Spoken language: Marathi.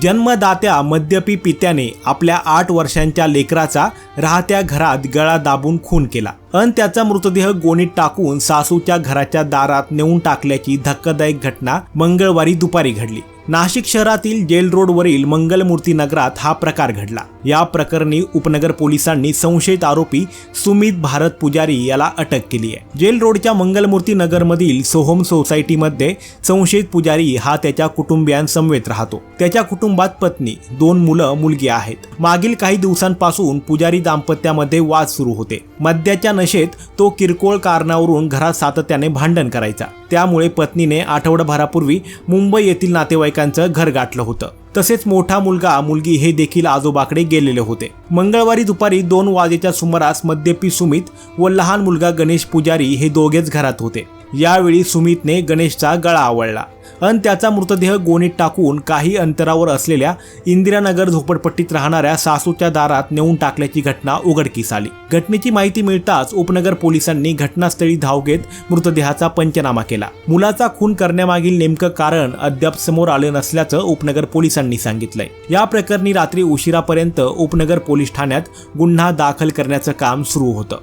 जन्मदात्या मद्यपी पित्याने आपल्या आठ वर्षांच्या लेकराचा राहत्या घरात गळा दाबून खून केला. अन त्याचा मृतदेह गोणीत टाकून सासूच्या घराच्या दारात नेऊन टाकल्याची धक्कादायक घटना मंगळवारी दुपारी घडली. नाशिक शहरातील जेल रोडवरील मंगलमूर्ती नगरात हा प्रकार घडला. या प्रकरणी उपनगर पोलिसांनी संशयित आरोपी सुमित भारत पुजारी याला अटक केली आहे. जेल रोडच्या मंगलमूर्ती नगरमधील सोहम सोसायटीमध्ये संशयित पुजारी हा त्याच्या कुटुंबियांसमवेत राहतो. त्याच्या कुटुंबात पत्नी दोन मुलं मुलगी आहेत. मागील काही दिवसांपासून पुजारी दाम्पत्यामध्ये वाद सुरू होते. मद्याच्या नशेत तो किरकोळ कारणावरून घरात सातत्याने भांडण करायचा. त्यामुळे पत्नीने आठवडाभरापूर्वी मुंबई येथील नातेवाईक नातेवाईकांचं घर गाठलं होतं. तसेच मोठा मुलगा मुलगी हे देखील आजोबाकडे गेलेले होते. मंगळवारी दुपारी दोन वाजेच्या सुमारास मद्यपी सुमित व लहान मुलगा गणेश पुजारी हे दोघेच घरात होते. यावेळी सुमितने गणेशचा गळा आवळला. अन त्याचा मृतदेह गोणीत टाकून काही अंतरावर असलेल्या इंदिरानगर झोपडपट्टीत राहणाऱ्या सासूच्या दारात नेऊन टाकल्याची घटना उघडकीस आली. घटनेची माहिती मिळताच उपनगर पोलिसांनी घटनास्थळी धाव घेत मृतदेहाचा पंचनामा केला. मुलाचा खून करण्यामागील नेमकं कारण अद्याप समोर आलं नसल्याचं उपनगर पोलिसांनी सांगितलंय. या प्रकरणी रात्री उशिरापर्यंत उपनगर पोलीस ठाण्यात गुन्हा दाखल करण्याचं काम सुरू होतं.